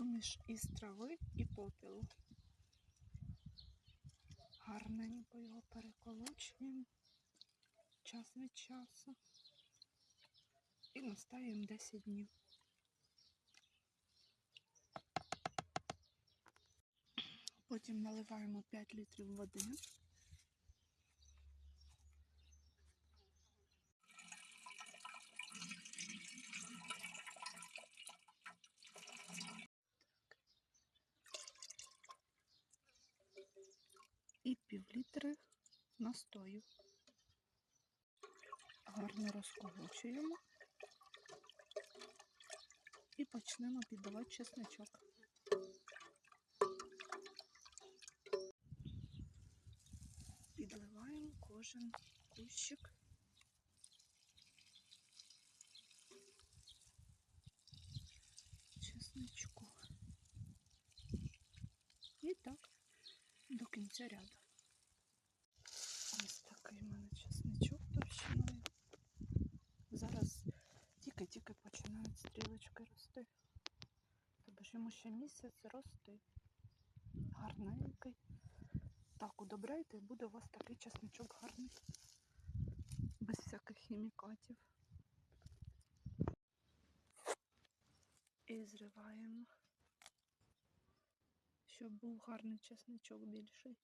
суміш із трави і попілу. Гарненько його переколочуємо час від часу і наставимо 10 днів. Потім наливаємо 5 літрів води. І пів літри настою. Гарно розколочуємо і почнемо піддавати чесничок. Підливаємо кожен кущик. Чесничку. І так до кінця ряду. Тобто що місяць росте Гарненький. Так, удобряйте, і буде у вас такий чесничок гарний. Без всяких хімікатів. І зриваємо, щоб був гарний чесничок більший.